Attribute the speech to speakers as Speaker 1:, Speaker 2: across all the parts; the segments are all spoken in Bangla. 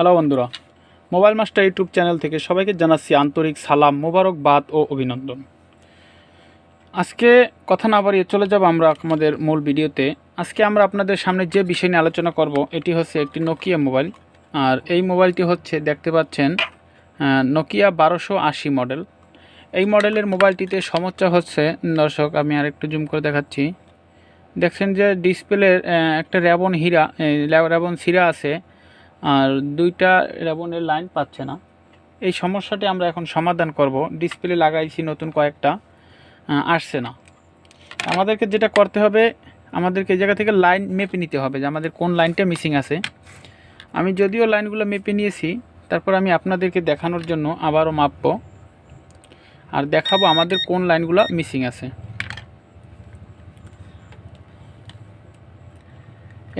Speaker 1: হ্যালো বন্ধুরা, মোবাইল মাস্টার ইউটিউব চ্যানেল থেকে সবাইকে জানাচ্ছি আন্তরিক সালাম, মোবারকবাদ ও অভিনন্দন। আজকে কথা না বাড়িয়ে চলে যাব আমরা আমাদের মূল ভিডিওতে। আজকে আমরা আপনাদের সামনে যে বিষয় নিয়ে আলোচনা করব, এটি হচ্ছে একটি নোকিয়া মোবাইল। আর এই মোবাইলটি হচ্ছে, দেখতে পাচ্ছেন নোকিয়া বারোশো আশি মডেল এই মডেলের মোবাইলটিতে সমস্যা হচ্ছে, দর্শক, আমি আর একটু জুম করে দেখাচ্ছি। দেখছেন যে ডিসপ্লের একটা র্যাবন হীরা র্যাবন সিরা আছে। আর দুইটা র্যাবনের লাইন পাচ্ছে না। এই সমস্যাটি আমরা এখন সমাধান করব। ডিসপ্লে লাগাইছি নতুন কয়েকটা। আসছে না। আমাদেরকে যেটা করতে হবে, আমাদেরকে এই জায়গা থেকে লাইন মেপে নিতে হবে যে আমাদের কোন লাইনটা মিসিং আছে। আমি যদিও লাইনগুলো মেপে নিয়েছি, তারপর আমি আপনাদেরকে দেখানোর জন্য আবারও মাপবো। আর দেখাবো আমাদের কোন লাইনগুলো মিসিং আছে।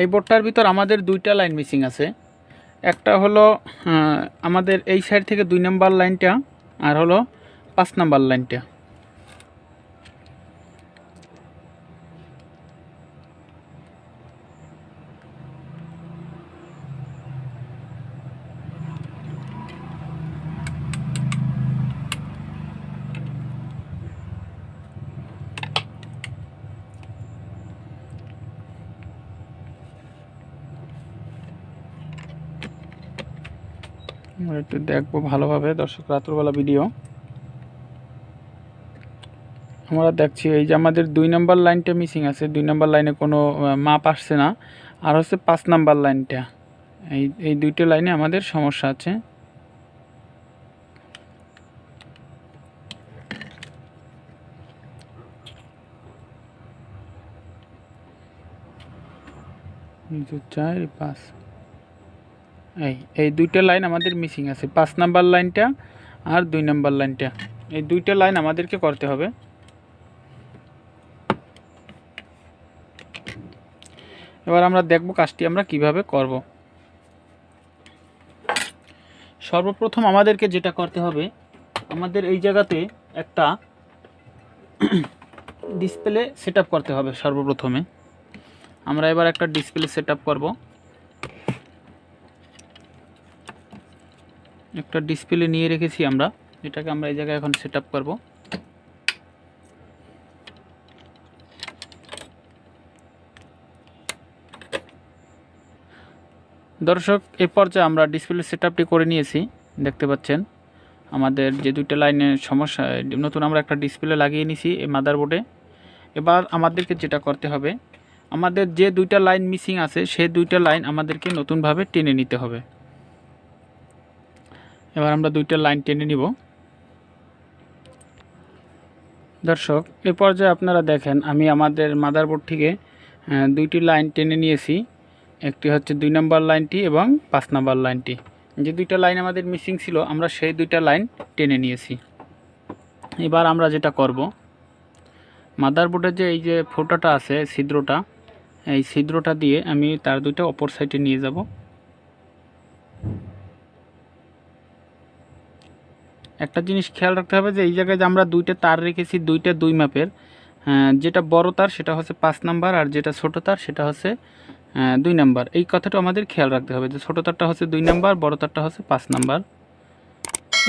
Speaker 1: এই বোর্ডটার ভিতর আমাদের দুইটা লাইন মিসিং আছে। একটা হলো আমাদের এই সাইড থেকে দুই নাম্বার লাইনটা আর হলো পাঁচ নাম্বার লাইনটা। একটু দেখব ভালোভাবে। দর্শক রাত্রবেলা ভিডিও আমরা দেখছি, এই যে আমাদের দুই নাম্বার লাইনটা মিসিং আছে। দুই নাম্বার লাইনে কোনো মাপ আসছে না। আর হচ্ছে পাঁচ নাম্বার লাইনটা। এই এই দুইটা লাইনে আমাদের সমস্যা আছে। চার, পাঁচ। এই এই দুইটা লাইন আমাদের মিসিং আছে। পাঁচ নাম্বার লাইনটা আর দুই নাম্বার লাইনটা। এই দুইটা লাইন আমাদেরকে করতে হবে। এবার আমরা দেখব কাজটি আমরা কীভাবে করব। সর্বপ্রথম আমাদেরকে যেটা করতে হবে, আমাদের এই জায়গাতে একটা ডিসপ্লে সেট করতে হবে সর্বপ্রথমে। আমরা এবার একটা ডিসপ্লে সেট আপ করব। একটা ডিসপ্লে নিয়ে রেখেছি আমরা। এটাকে আমরা এই জায়গায় এখন সেট আপ করব। দর্শক, এ পর্যায়ে আমরা ডিসপ্লে সেট করে নিয়েছি, দেখতে পাচ্ছেন। আমাদের যে দুইটা লাইনের সমস্যা, নতুন আমরা একটা ডিসপ্লে লাগিয়ে নিয়েছি এই মাদারবোর্ডে এবার আমাদেরকে যেটা করতে হবে, আমাদের যে দুইটা লাইন মিসিং আছে সেই দুইটা লাইন আমাদেরকে নতুনভাবে টেনে নিতে হবে। এবার আমরা দুইটা লাইন টেনে নিব। দর্শক, এ পর্যায়ে আপনারা দেখেন, আমি আমাদের মাদারবোর্ড থেকে দুইটি লাইন টেনে নিয়েছি। একটি হচ্ছে দুই নম্বর লাইনটি এবং পাঁচ নম্বর লাইনটি। যে দুইটা লাইন আমাদের মিসিং ছিল, আমরা সেই দুইটা লাইন টেনে নিয়েছি। এবার আমরা যেটা করব মাদারবোর্ডের যে এই যে ফোটাটা আছে, ছিদ্রটা, এই ছিদ্রটা দিয়ে আমি তার দুইটা অপর সাইডে নিয়ে যাব। একটা জিনিস খেয়াল রাখতে হবে যে এই জায়গায় যে আমরা দুইটা তার রেখেছি, দুইটা দুই মাপের যেটা বড় তার সেটা হচ্ছে পাঁচ নাম্বার আর যেটা ছোট তার সেটা হচ্ছে দুই নাম্বার। এই কথাটা আমাদের খেয়াল রাখতে হবে যে ছোট তারটা হচ্ছে দুই নাম্বার, বড় তারটা হচ্ছে পাঁচ নাম্বার।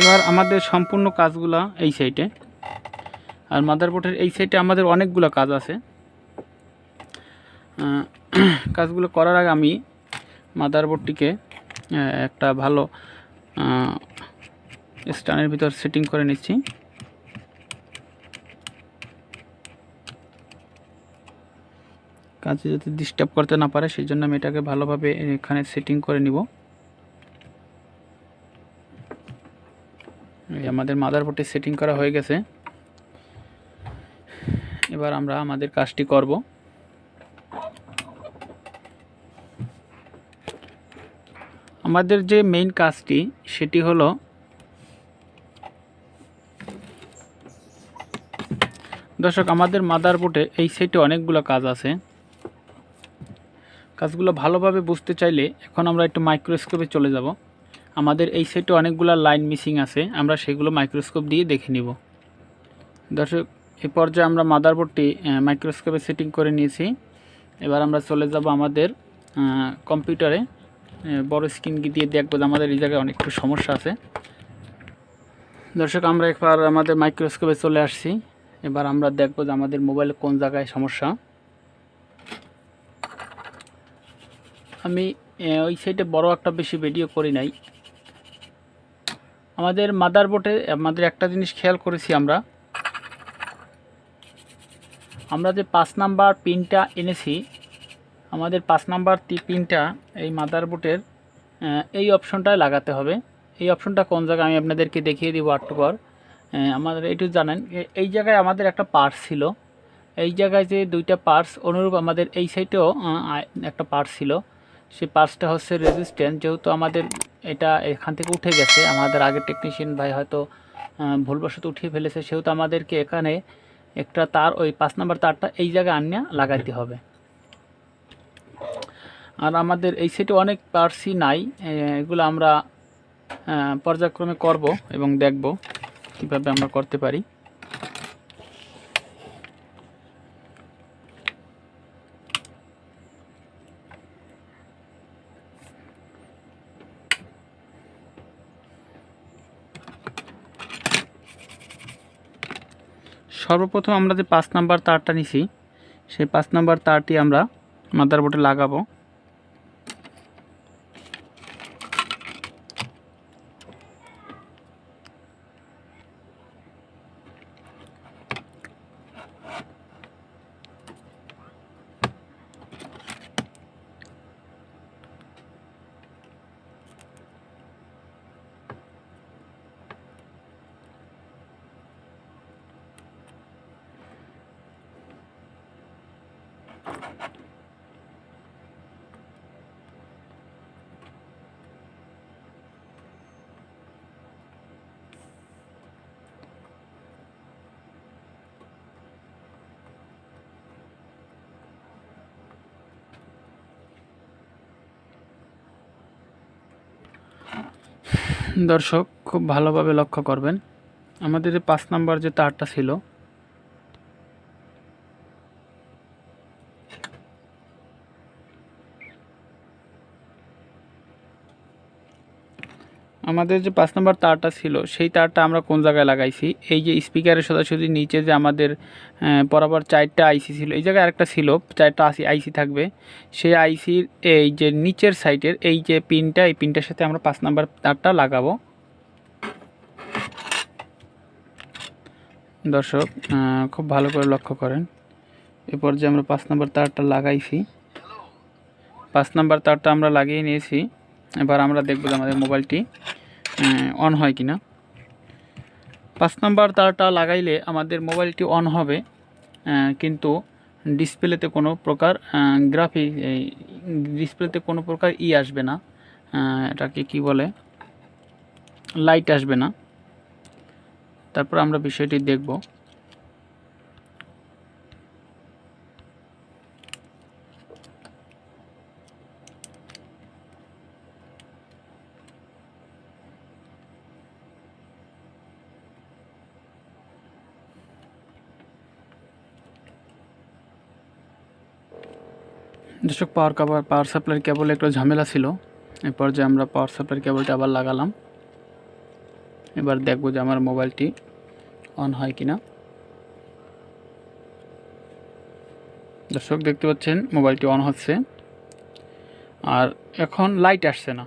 Speaker 1: এবার আমাদের সম্পূর্ণ কাজগুলা এই সাইডে। আর মাদারবোর্ডের এই সাইডে আমাদের অনেকগুলো কাজ আছে। কাজগুলো করার আগে আমি মাদারবোর্ডটিকে একটা ভালো স্টানের ভিতর সেটিং করে নিচ্ছি। কাজে যাতে ডিস্টার্ব করতে না পারে, সেই জন্য আমি এটাকে ভালোভাবে এখানে সেটিং করে নিব। আমাদের মাদারবোর্ডে সেটিং করা হয়ে গেছে। এবার আমরা আমাদের কাজটি করব। আমাদের যে মেইন কাজটি, সেটি হলো দর্শক, আমাদের মাদারবোর্ডে এই সাইটে অনেকগুলো কাজ আছে। কাজগুলো ভালোভাবে বুঝতে চাইলে এখন আমরা একটু মাইক্রোস্কোপে চলে যাব। আমাদের এই সাইটে অনেকগুলো লাইন মিসিং আছে, আমরা সেগুলো মাইক্রোস্কোপ দিয়ে দেখে নিব। দর্শক এই পর্যায়ে আমরা মাদারবোর্ডটি মাইক্রোস্কোপে সেটিং করে নিয়েছি। এবার আমরা চলে যাব আমাদের কম্পিউটারে। বড় স্ক্রিন দিয়ে দেখব যে আমাদের এই জায়গায় অনেক একটু সমস্যা আছে। দর্শক, আমরা একবার আমাদের মাইক্রোস্কোপে চলে আসছি। এবার আমরা দেখব যে আমাদের মোবাইলে কোন জায়গায় সমস্যা। আমি ওই সাইডে বড় একটা বেশি ভিডিও করি নাই। আমাদের মাদারবোর্ডে আমাদের একটা জিনিস খেয়াল করেছি আমরা। আমরা যে পাঁচ নাম্বার পিনটা এনেছি আমাদের পাঁচ নাম্বার পিনটা এই মাদারবোর্ডের আহ, এই অপশনটায় লাগাতে হবে। এই অপশনটা কোন জায়গায় আমি আপনাদেরকে দেখিয়ে দিব একটু পর। আমাদের এইটু জানেন এই জায়গায় আমাদের একটা পার্স ছিল। এই জায়গায় যে দুইটা পার্স, অনুরূপ আমাদের এই সাইডেও একটা পার্স ছিল। সেই পার্সটা হচ্ছে রেজিস্ট্যান্ট যেহেতু আমাদের এটা এখান থেকে উঠে গেছে। আমাদের আগের টেকনিশিয়ান ভাই হয়তো ভুলবশত উঠিয়ে ফেলেছে। সেহেতু আমাদেরকে এখানে একটা তার, ওই পাঁচ নাম্বার তারটা এই জায়গায় আনিয়া লাগাইতে হবে। আর আমাদের এই সেটে অনেক পার্সই নাই। এগুলো আমরা পর্যায়ক্রমে করব এবং দেখব। কীভাবে আমরা করতে পারি। সর্বপ্রথম আমরা যে পাঁচ নাম্বার তারটা নিছি, সেই পাঁচ নাম্বার তারটি আমরা মাদারবোর্ডে লাগাবো। দর্শক খুব ভালোভাবে লক্ষ্য করবেন। আমাদের যে পাঁচ নাম্বার যে তারটা ছিল আমাদের যে পাঁচ নম্বর তারটা ছিল, সেই তারটা আমরা কোন জায়গায় লাগাইছি? এই যে স্পিকারের সোজাসুজি নিচে যে আমাদের বরাবর চারটা আইসি ছিল, এই জায়গায় আরেকটা ছিল, চারটা আইসি আইসি থাকবে। সেই আইসির এই যে নিচের সাইডের এই যে পিনটা, এই পিনটার সাথে আমরা পাঁচ নাম্বার তারটা লাগাবো। দর্শক খুব ভালো করে লক্ষ্য করেন। এরপর যে আমরা পাঁচ নম্বর তারটা লাগাইছি। পাঁচ নাম্বার তারটা আমরা লাগিয়ে নিয়েছি। এবার আমরা দেখব যে আমাদের মোবাইলটি অন হয় কিনা। পাঁচ নাম্বার তারটা লাগাইলে আমাদের মোবাইলটি অন হবে কিন্তু ডিসপ্লেতে কোনো প্রকার গ্রাফি ডিসপ্লেতে কোনো প্রকার ই আসবে না এটাকে কি বলে লাইট আসবে না। তারপর আমরা বিষয়টি দেখব। দর্শক পাওয়ার কাবার পাওয়ার সাপ্লাইয়ের কেবল একটু ঝামেলা ছিল। এরপর যে আমরা পাওয়ার সাপ্লাইয়ের কেবলটা আবার লাগালাম। এবার দেখব যে আমার মোবাইলটি অন হয় কিনা। দর্শক, দেখতে পাচ্ছেন মোবাইলটি অন হচ্ছে। আর এখন লাইট আসছে না।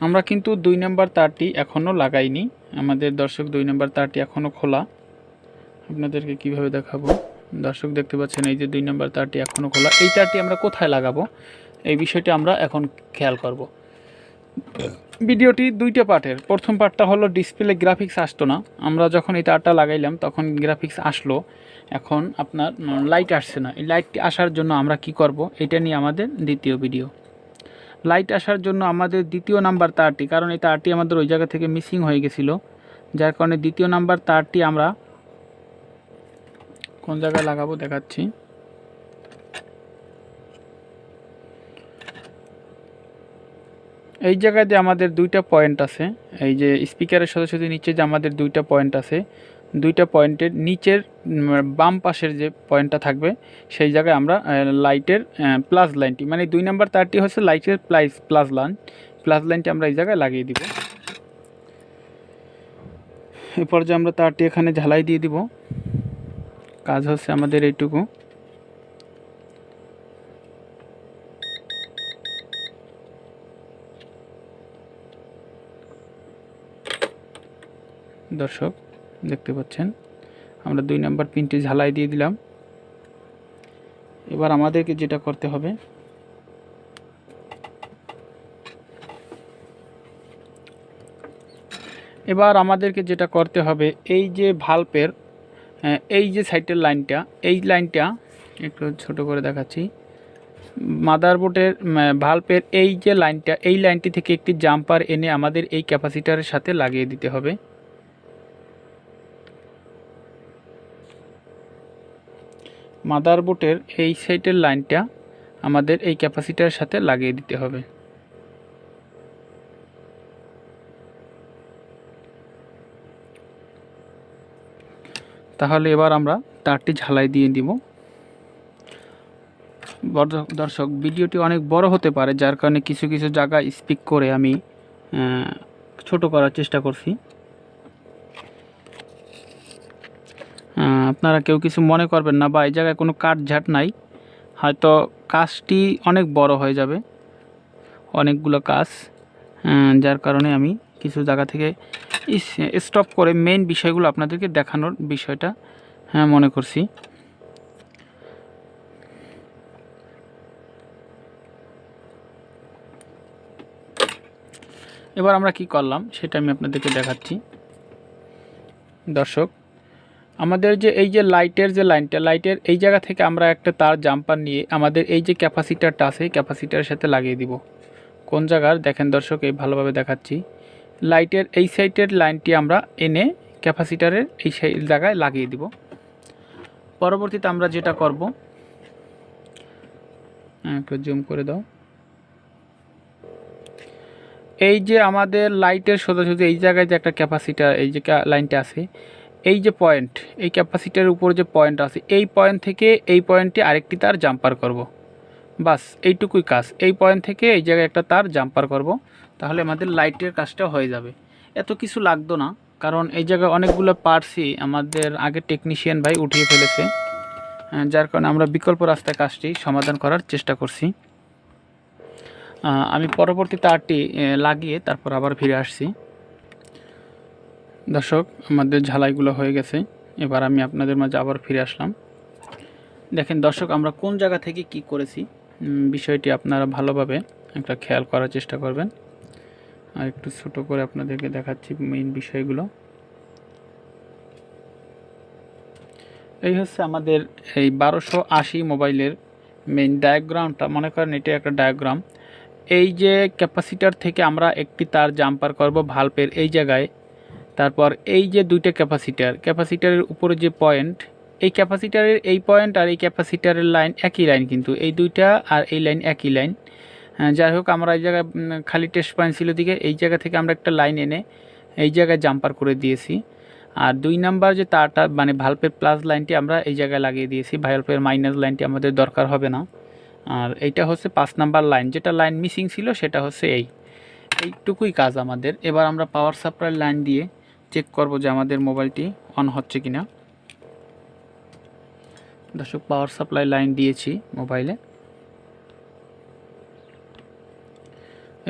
Speaker 1: আমরা কিন্তু দুই নাম্বার তারটি এখনও লাগাইনি। আমাদের দর্শক, দুই নাম্বার তারটি এখনও খোলা। আপনাদেরকে কীভাবে দেখাবো? দর্শক দেখতে পাচ্ছেন, এই যে দুই নাম্বার তারটি এখনও খোলা। এই তারটি আমরা কোথায় লাগাবো? এই বিষয়টি আমরা এখন খেয়াল করব। ভিডিওটি দুইটা পার্টের। প্রথম পার্টটা হলো, ডিসপ্লে গ্রাফিক্স আসতো না। আমরা যখন এই তারটা লাগাইলাম, তখন গ্রাফিক্স আসলো। এখন আপনার লাইট আসছে না। এই লাইটটি আসার জন্য আমরা কি করব? এটা নিয়ে আমাদের দ্বিতীয় ভিডিও লাইট আসার জন্য আমাদের দ্বিতীয় নাম্বার তারটি, কারণ এই তারটি আমাদের ওই জায়গা থেকে মিসিং হয়ে গেছিল। যার কারণে দ্বিতীয় নাম্বার তারটি আমরা কোন জায়গায় লাগাবো দেখাচ্ছি। এই জায়গায় যে আমাদের দুইটা পয়েন্ট আছে, এই যে স্পিকারের সাথে সাথে নিচে যে আমাদের দুইটা পয়েন্ট আছে, দুইটা পয়েন্টের নিচের বাম পাশের যে পয়েন্টটা থাকবে, সেই জায়গায় আমরা লাইটের প্লাস লাইনটি মানে দুই নাম্বার তারটি হচ্ছে লাইটের প্লাস প্লাস লাইন প্লাস লাইনটি আমরা এই জায়গায় লাগিয়ে দিব। এরপর যে আমরা তারটি এখানে ঝালাই দিয়ে দিব। কাজ হচ্ছে আমাদের এইটুকু। দর্শক, দেখতে পাচ্ছেন, আমরা দুই নাম্বার পিনটি ঝালাই দিয়ে দিলাম। এবার আমাদেরকে যেটা করতে হবে, এবার আমাদেরকে যেটা করতে হবে, এই যে ভাল্পের এই যে সাইটের লাইনটা, এই লাইনটা একটু ছোট করে দেখাচ্ছি। মাদারবোর্ডের ভাল্পের এই যে লাইনটা, এই লাইনটি থেকে একটি জাম্পার এনে আমাদের এই ক্যাপাসিটারের সাথে লাগিয়ে দিতে হবে। মাদারবোর্ডের এই সাইটের লাইনটা আমাদের এই ক্যাপাসিটারের সাথে লাগিয়ে দিতে হবে। তাহলে এবার আমরা তারটি ঝালাই দিয়ে দিব। দর্শক, ভিডিওটি অনেক বড় হতে পারে, যার কারণে কিছু কিছু জায়গায় স্পিক করে আমি ছোট করার চেষ্টা করছি। আপনারা কেউ কিছু মনে করবেন না বা এই জায়গায় কোনো কাঠ ঝাট নাই। হয়তো কাজটি অনেক বড় হয়ে যাবে, অনেকগুলো কাজ যার কারণে আমি কিছু জায়গা থেকে স্টপ করে মেইন বিষয়গুলো আপনাদেরকে দেখানোর বিষয়টা হ্যাঁ মনে করছি। এবার আমরা কি করলাম, সেটা আমি আপনাদেরকে দেখাচ্ছি। দর্শক, আমাদের যে এই যে লাইটের যে লাইনটা লাইটের এই জায়গা থেকে আমরা একটা তার জাম্পার নিয়ে আমাদের এই যে ক্যাপাসিটারটা আছে ক্যাপাসিটারের সাথে লাগিয়ে দিব। কোন জায়গার? দেখেন দর্শক, এই ভালোভাবে দেখাচ্ছি। লাইটের এই সাইডের লাইনটি আমরা এনে ক্যাপাসিটারের এই জায়গায় লাগিয়ে দিব পরবর্তীতে আমরা যেটা করব হ্যাঁ, একটু জুম করে দাও এই যে আমাদের লাইটের সোজাসুজি এই জায়গায় যে একটা ক্যাপাসিটার এই যে লাইনটা আছে এই যে পয়েন্ট এই ক্যাপাসিটারের উপর যে পয়েন্ট আছে এই পয়েন্ট থেকে এই পয়েন্টে আরেকটি তার জাম্পার করব। বাস এইটুকুই কাজ এই পয়েন্ট থেকে এই জায়গায় একটা তার জাম্পার করব। তাহলে আমাদের লাইটের কাজটা হয়ে যাবে। এত কিছু লাগতো না, কারণ এই জায়গায় অনেকগুলো পার্সি আমাদের আগে টেকনিশিয়ান ভাই উঠিয়ে ফেলেছে যার কারণে আমরা বিকল্প রাস্তায় কাজটি সমাধান করার চেষ্টা করছি। আমি পরবর্তী তারটি লাগিয়ে তারপর আবার ফিরে আসছি। দর্শক, আমাদের ঝালাইগুলো হয়ে গেছে, এবার আমি আপনাদের মাঝে আবার ফিরে আসলাম। দেখেন দর্শক, আমরা কোন জায়গা থেকে কি করেছি বিষয়টি আপনারা ভালোভাবে একটা খেয়াল করার চেষ্টা করবেন। আর একটু ছোট করে আপনাদেরকে দেখাচ্ছি মেইন বিষয়গুলো। এই হচ্ছে আমাদের এই বারোশো আশি মোবাইলের মেইন ডায়াগ্রামটা মনে করেন এটা একটা ডায়াগ্রাম এই যে ক্যাপাসিটার থেকে আমরা একটি তার জাম্পার করব ভাল্পের এই জায়গায়। তারপর এই যে দুইটা ক্যাপাসিটার ক্যাপাসিটারের উপরে যে পয়েন্ট এই ক্যাপাসিটারের এই পয়েন্ট আর এই ক্যাপাসিটারের লাইন একই লাইন কিন্তু। এই দুইটা আর এই লাইন একই লাইন যাই হোক, আমরা এই জায়গায় খালি টেস্ট পয়েন্ট ছিল দিকে। এই জায়গা থেকে আমরা একটা লাইন এনে এই জায়গায় জাম্পার করে দিয়েছি। আর দুই নাম্বার যে তারটা মানে ভাল্পের প্লাস লাইনটি আমরা এই জায়গায় লাগিয়ে দিয়েছি। ভাল্পের মাইনাস লাইনটি আমাদের দরকার হবে না। আর এইটা হচ্ছে পাঁচ নাম্বার লাইন যেটা লাইন মিসিং ছিল, সেটা হচ্ছে এই। এইটুকুই কাজ আমাদের। এবার আমরা পাওয়ার সাপ্লাই লাইন দিয়ে চেক করব যে আমাদের মোবাইলটি অন হচ্ছে কিনা। দর্শক পাওয়ার সাপ্লাই লাইন দিয়েছি মোবাইলে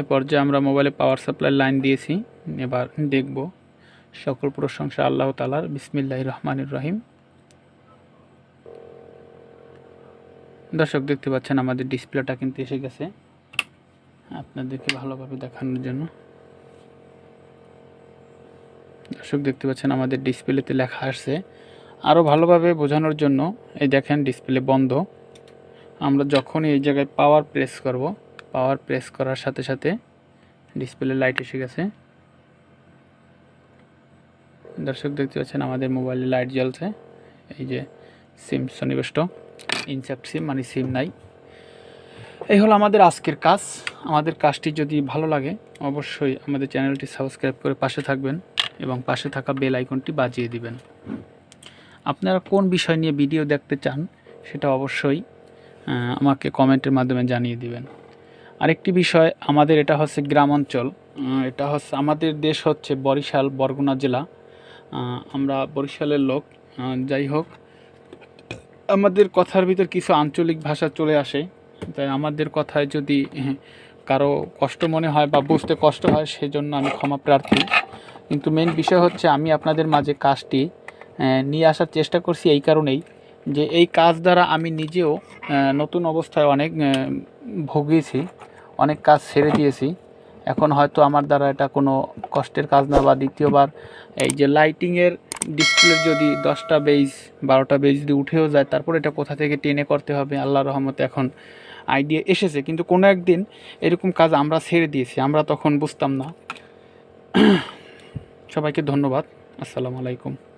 Speaker 1: এই পর্যায়ে আমরা মোবাইলে পাওয়ার সাপ্লাই লাইন দিয়েছি, এবার দেখব সকল প্রশংসা আল্লাহ তালার বিসমিল্লাহ রহমানুর রহিম। দর্শক, দেখতে পাচ্ছেন আমাদের ডিসপ্লেটা কিন্তু এসে গেছে আপনাদেরকে ভালোভাবে দেখানোর জন্য। দর্শক, দেখতে পাচ্ছেন আমাদের ডিসপ্লেতে লেখা আসছে আরও ভালোভাবে বোঝানোর জন্য এই দেখেন ডিসপ্লে বন্ধ। আমরা যখনই এই জায়গায় পাওয়ার প্রেস করব পাওয়ার প্রেস করার সাথে সাথে ডিসপ্লে লাইট এসে গেছে। দর্শক দেখতে পাচ্ছেন, আমাদের মোবাইলে লাইট জ্বলছে। এই যে সিম সন্নিবেষ্ট ইনসেপ্ট সিম মানে সিম নাই। এই হলো আমাদের আজকের কাজ। আমাদের কাজটি যদি ভালো লাগে, অবশ্যই আমাদের চ্যানেলটি সাবস্ক্রাইব করে পাশে থাকবেন এবং পাশে থাকা বেল আইকনটি বাজিয়ে দিবেন। আপনারা কোন বিষয় নিয়ে ভিডিও দেখতে চান, সেটা অবশ্যই আমাকে কমেন্টের মাধ্যমে জানিয়ে দিবেন। আরেকটি বিষয়, আমাদের এটা হচ্ছে গ্রাম অঞ্চল এটা হচ্ছে, আমাদের দেশ হচ্ছে বরিশাল, বরগুনা জেলা। আমরা বরিশালের লোক। যাই হোক, আমাদের কথার ভিতর কিছু আঞ্চলিক ভাষা চলে আসে। তাই আমাদের কথায় যদি কারও কষ্ট মনে হয় বা বুঝতে কষ্ট হয়, সেজন্য আমি ক্ষমা প্রার্থী। কিন্তু মেন বিষয় হচ্ছে, আমি আপনাদের মাঝে কাজটি নিয়ে আসার চেষ্টা করছি এই কারণেই যে এই কাজ দ্বারা আমি নিজেও নতুন অবস্থায় অনেক ভুগিয়েছি অনেক কাজ ছেড়ে দিয়েছি। এখন হয়তো আমার দ্বারা এটা কোনো কষ্টের কাজ না বা দ্বিতীয়বার এই যে লাইটিংয়ের ডিসপ্লে যদি দশটা বেজ বারোটা বেজ যদি উঠেও যায়, তারপর এটা কোথা থেকে টেনে করতে হবে? আল্লাহ রহমতে এখন আইডিয়া এসেছে। কিন্তু কোনো একদিন এরকম কাজ আমরা ছেড়ে দিয়েছি, আমরা তখন বুঝতাম না। সবাইকে ধন্যবাদ। আসসালামু আলাইকুম।